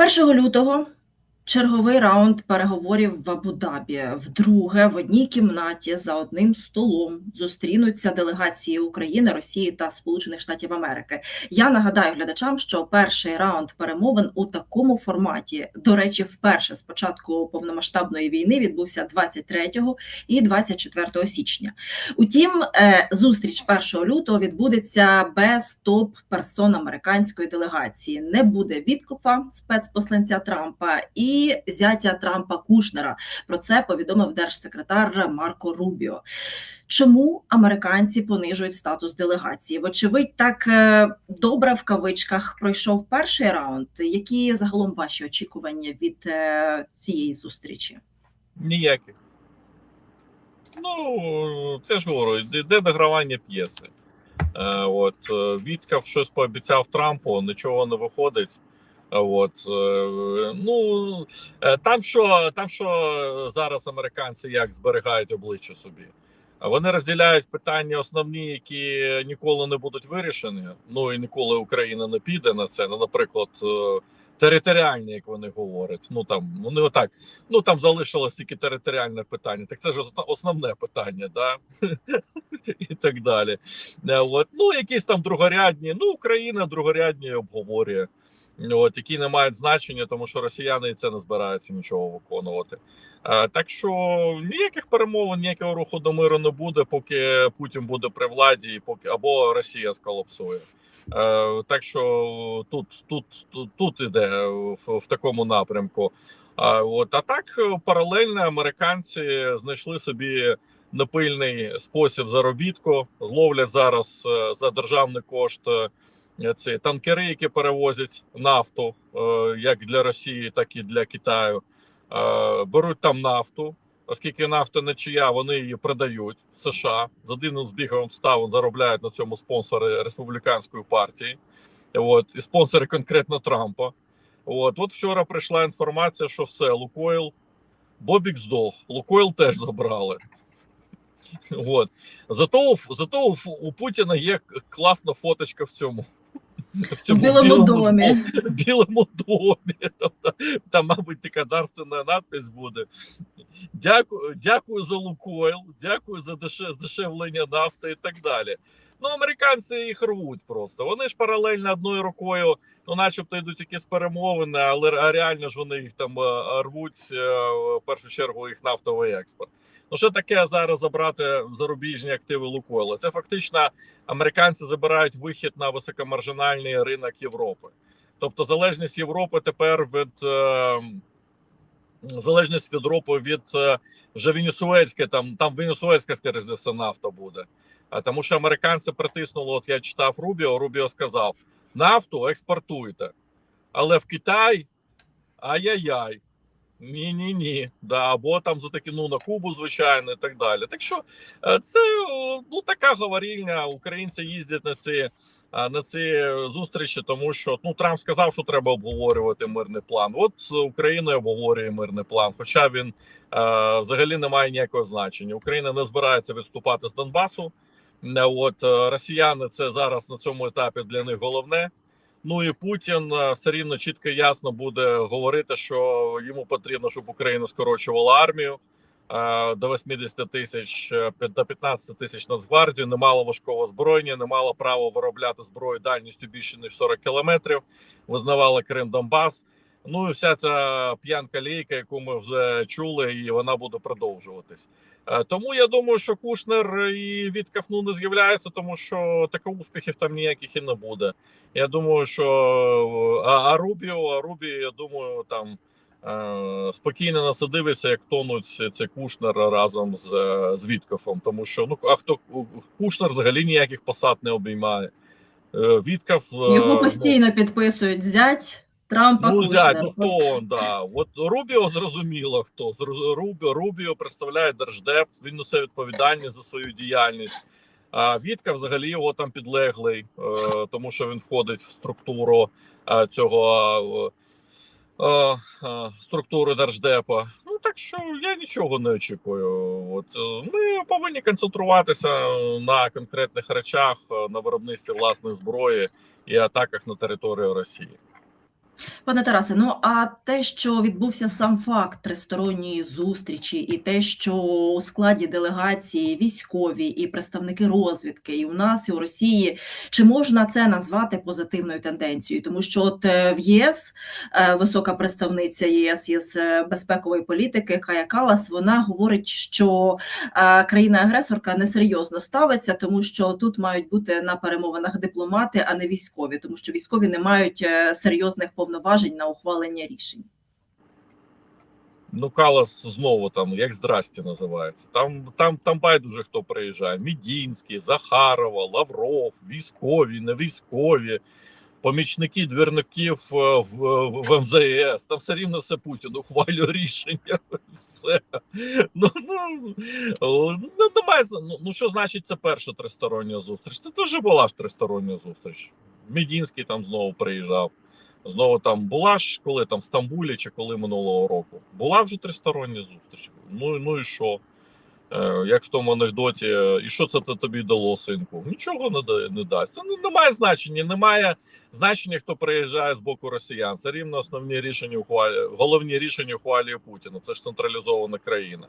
1 лютого черговий раунд переговорів в Абу-Дабі. Вдруге в одній кімнаті за одним столом зустрінуться делегації України, Росії та Сполучених Штатів Америки. Я нагадаю глядачам, що перший раунд перемовин у такому форматі, до речі, вперше з початку повномасштабної війни відбувся 23 і 24 січня. Утім, е, зустріч 1 лютого відбудеться без топ-персон американської делегації. Не буде Віткофа, спецпосланця Трампа і зятя Трампа Кушнера. Про це повідомив держсекретар Марко Рубіо. Чому американці понижують статус делегації? Вочевидь, так е, добре в кавичках пройшов перший раунд. Які загалом ваші очікування від е, цієї зустрічі? Ніяких. Ну, це ж говорю, йде догравання п'єси. Е, от, Віткав щось пообіцяв Трампу, нічого не виходить. От, е, ну, е, там що, там що зараз американці як зберігають обличчя собі. Вони розділяють питання основні, які ніколи не будуть вирішені. Ну і ніколи Україна не піде на це. Ну, наприклад, е, територіальні, як вони говорять. Ну там вони отак. Ну там залишилось тільки територіальне питання. Так це ж основне питання, да? і так далі. От. Ну, якісь там другорядні. Ну, Україна другорядні обговорює. От, які не мають значення, тому що росіяни і це не збираються нічого виконувати. Так що ніяких перемовин, ніякого руху до миру не буде, поки Путін буде при владі, і поки або Росія сколапсує. Е, так що тут, тут, тут, тут іде в, в такому напрямку. А от а так паралельно американці знайшли собі напильний спосіб заробітку. Ловлять зараз е, за державний кошт ці танкери, які перевозять нафту, е, як для Росії, так і для Китаю. Е, Беруть там нафту, оскільки нафта не чия, вони її продають в США за дивним збігом обставин заробляють на цьому спонсори республіканської партії. От і спонсори конкретно Трампа. От, от вчора прийшла інформація, що все, Лукойл, Бобік здох, Лукойл теж забрали. От. Зато, зато у Путіна є класна фоточка в цьому. В В Білому домі. в Білому домі. Тобто, там, мабуть, така дарственна надпись буде. Дякую, дякую за Лукойл, дякую за деше- здешевлення нафти і так далі. Ну, американці їх рвуть просто. Вони ж паралельно одною рукою, ну, начебто йдуть якісь перемовини, але ре- реально ж вони їх там е, рвуть е, в першу чергу їх нафтовий експорт. Ну, що таке зараз забрати зарубіжні активи Лукойла? Це фактично американці забирають вихід на високомаржинальний ринок Європи. Тобто залежність Європи тепер від е, залежність від Європи від е, вже Венесуельське, там там Венесуельська, скоріше за все, нафта буде. А тому що американці притиснули, от я читав Рубіо, Рубіо сказав: нафту експортуйте, але в Китай ай-яй-яй. Ні, ні, ні. Да, або там за такі, ну на Кубу, звичайно, і так далі. Так що е, це е, ну така говорільня. Українці їздять на ці е, на ці зустрічі, тому що ну Трамп сказав, що треба обговорювати мирний план. От Україна обговорює мирний план, хоча він е, взагалі не має ніякого значення. Україна не збирається відступати з Донбасу. От росіяни це зараз на цьому етапі для них головне. Ну і Путін е, все рівно чітко ясно буде говорити, що йому потрібно, щоб Україна скорочувала армію е, до 80 тисяч е, до 15 тисяч Нацгвардію, не мало важкого зброєння, не мало права виробляти зброю дальністю більше ніж 40 кілометрів. Визнавали Крим Донбас. Ну і вся ця п'янка лійка, яку ми вже чули, і вона буде продовжуватись. Е, Тому я думаю, що Кушнер і Віткав ну, не з'являються, тому що таких успіхів там ніяких і не буде. Я думаю, що а, а Рубіо, а Рубіо, я думаю, там е, спокійно на це дивиться, як тонуть цей Кушнер разом з, з Віткофом. Тому що ну а хто Кушнер взагалі ніяких посад не обіймає. Е, е, Його ну, постійно підписують зять Трампа Ну, Кушнер. ну хто он, да. От Рубіо зрозуміло хто. Рубіо, Рубіо представляє держдеп, він несе відповідальність за свою діяльність. А Вітка взагалі його там підлеглий, е, тому що він входить в структуру е, цього е, структури держдепа. Ну так що я нічого не очікую. От ми повинні концентруватися на конкретних речах, на виробництві власної зброї і атаках на територію Росії. Пане Тарасе, ну а те, що відбувся сам факт тристоронньої зустрічі, і те, що у складі делегації військові і представники розвідки, і у нас, і у Росії, чи можна це назвати позитивною тенденцією? Тому що от е, в ЄС е, висока представниця ЄС із е, безпекової політики Кая Калас, вона говорить, що країна-агресорка несерйозно ставиться, тому що тут мають бути на перемовинах дипломати, а не військові, тому що військові не мають серйозних повноважень на ухвалення рішень. Ну, Калас знову там, як здрасті називається. Там, там, там байдуже хто приїжджає. Мідінський, Захарова, Лавров, військові, не військові, помічники двірників е, в, в, в МЗС. Там все рівно все Путін ухвалює рішення. Все. Ну, ну, ну, немає, ну, ну, що значить це перша тристороння зустріч? Це теж була ж тристороння зустріч. Мідінський там знову приїжджав. Знову там була ж коли там в Стамбулі чи коли минулого року. Була вже тристороння зустріч. Ну, ну і що? Е, як в тому анекдоті, і що це тобі дало, синку? Нічого не, да- не дасть. Це не, немає значення, немає значення, хто приїжджає з боку росіян. Це рівно основні рішення ухвалює, головні рішення ухвалює Путіна. Це ж централізована країна.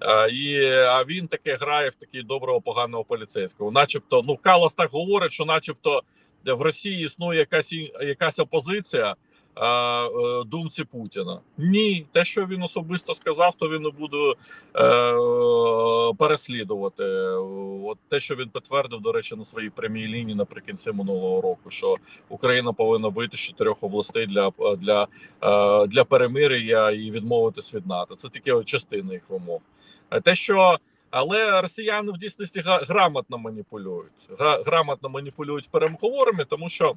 Е, і, а він таке грає в такий доброго поганого поліцейського. Начебто, ну Калас так говорить, що начебто в Росії існує якась якась опозиція е, е, думці Путіна. Ні, те, що він особисто сказав, то він не буде е, переслідувати. От те, що він підтвердив, до речі, на своїй прямій лінії наприкінці минулого року, що Україна повинна вийти з чотирьох областей для, для, е, для перемир'я і відмовитись від НАТО. Це тільки частина їх вимог. Е, Те, що але росіяни в дійсності грамотно маніпулюють. Грамотно маніпулюють переговорами, тому що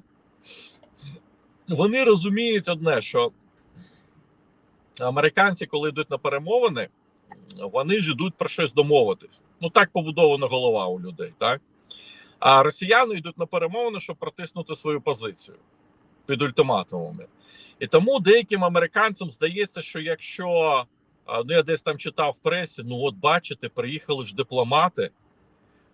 вони розуміють одне, що американці, коли йдуть на перемовини, вони ж йдуть про щось домовитись. Ну так побудована голова у людей, так? А росіяни йдуть на перемовини, щоб протиснути свою позицію під ультиматумами. І тому деяким американцям здається, що якщо ну я десь там читав в пресі, ну от бачите, приїхали ж дипломати,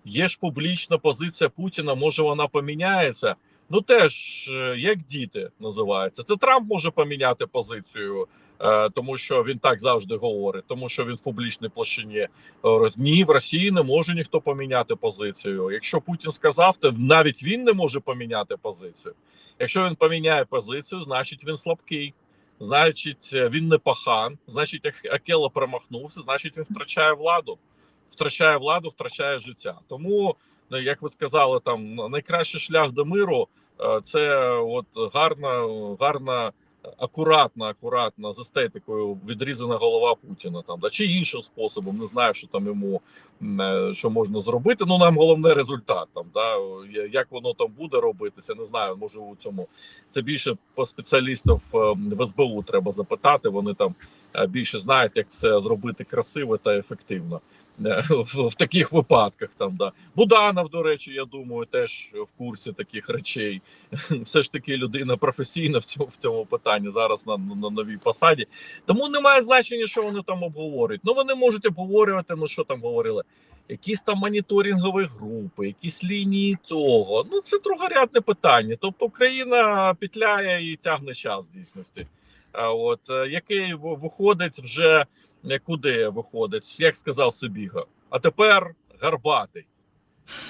є ж публічна позиція Путіна, може вона поміняється. Ну теж е, як діти називається. Це Трамп може поміняти позицію, е, тому що він так завжди говорить, тому що він в публічній площині. Говорить, Ні, в Росії не може ніхто поміняти позицію. Якщо Путін сказав, то навіть він не може поміняти позицію. Якщо він поміняє позицію, значить він слабкий. Значить, е, він не пахан, значить, Ак- Акела промахнувся, значить, він втрачає владу. Втрачає владу, втрачає життя. Тому, ну, як ви сказали, там найкращий шлях до миру е, це от гарна, гарна, акуратна, акуратна з естетикою відрізана голова Путіна там, да, чи іншим способом. Не знаю, що там йому е, що можна зробити. Ну нам головне результат там. Да, як воно там буде робитися, не знаю. Може у цьому це більше по спеціалістів е, в СБУ треба запитати. Вони там більше знають, як все зробити красиво та ефективно е, в, в таких випадках. Там да Буданов, до речі, я думаю, теж в курсі таких речей. Все ж таки людина професійна в цьому в цьому питанні зараз на, на новій посаді. Тому немає значення, що вони там обговорюють. Ну вони можуть обговорювати. Ну що там говорили. Якісь там моніторингові групи, якісь лінії того. Ну це другорядне питання. Тобто Україна петляє і тягне час в дійсності. От е, який виходить вже е, куди виходить, як сказав Сибіга. А тепер Гарбатий.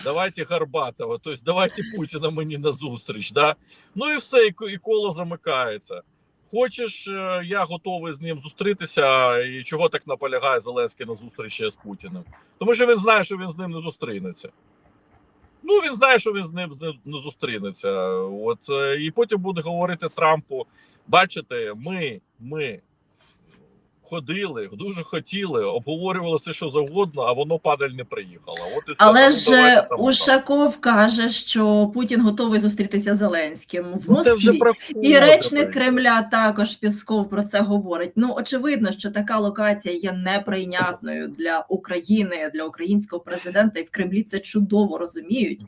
Давайте Гарбатого, тобто давайте Путіна мені на зустріч. Да? Ну і все, і, коло замикається. Хочеш, е, я готовий з ним зустрітися, і чого так наполягає Зеленський на зустрічі з Путіним? Тому що він знає, що він з ним не зустрінеться. Ну, він знає, що він з ним не зустрінеться. От і потім буде говорити Трампу: бачите, ми, ми ходили, дуже хотіли, обговорювали все, що завгодно, а воно падаль не приїхало. От і. Але Ну, ж е, там. Ушаков каже, що Путін готовий зустрітися з Зеленським в Ну, це вже І речник Кремля також Пісков про це говорить. Ну очевидно, що така локація є неприйнятною для України, для українського президента, і в Кремлі це чудово розуміють.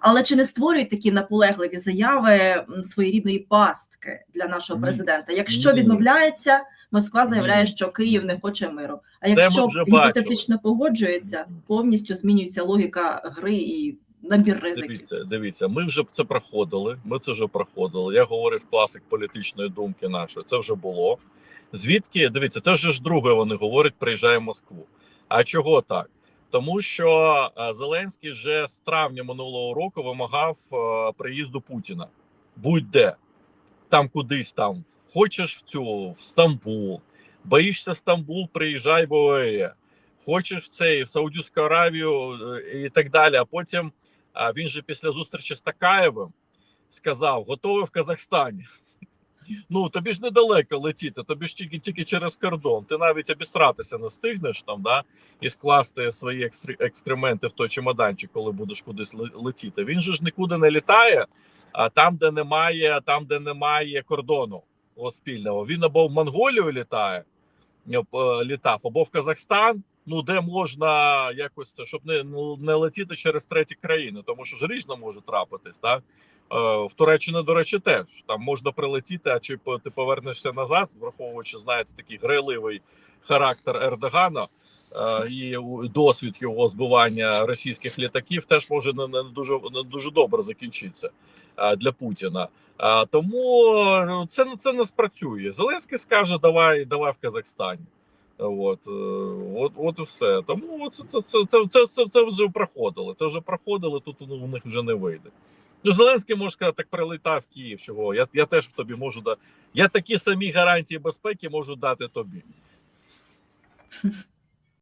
Але чи не створюють такі наполегливі заяви своєрідної пастки для нашого президента? Якщо відмовляється, Москва заявляє, що Київ не хоче миру. А якщо бачили. гіпотетично погоджується, повністю змінюється логіка гри і набір ризиків. Дивіться, дивіться, ми вже це проходили. Ми це вже проходили. Я говорив класик політичної думки нашої. Це вже було. Звідки дивіться, це вже ж друге. Вони говорять, приїжджає в Москву. А чого так? Тому що е, Зеленський вже з травня минулого року вимагав е, приїзду Путіна. Будь-де там кудись там. Хочеш в цю в Стамбул, боїшся Стамбул, приїжджай в ОЕ. Хочеш в цей в Саудівську Аравію е, і так далі. А потім а він же після зустрічі з Такаєвим сказав: готовий в Казахстані. Ну тобі ж недалеко летіти, тобі ж тільки тільки через кордон. Ти навіть обістратися не встигнеш там, да, і скласти свої екстр- екскременти в той чемоданчик, коли будеш кудись летіти. Він же ж нікуди не літає, а там, де немає, там, де немає кордону о, спільного. Він або в Монголію літає, е, літав, або в Казахстан. Ну, де можна якось щоб не, ну, не летіти через треті країни, тому що ж річно може трапитись, так? Е, в Туреччині, до речі, теж там можна прилетіти, а чи ти повернешся назад, враховуючи, знаєте, такий грайливий характер Ердогана е, і досвід його збивання російських літаків, теж може не, не дуже не дуже добре закінчитися е, для Путіна. Е, тому е, це це не спрацює. Зеленський скаже: давай, давай в Казахстані. От, е, от, от і все. Тому це, це, це, це, це, це, вже проходили. Це вже проходили, тут ну, у них вже не вийде. Ну, Зеленський може сказати, так прилетав в Київ. Чого? Я, я теж тобі можу дати. Я такі самі гарантії безпеки можу дати тобі.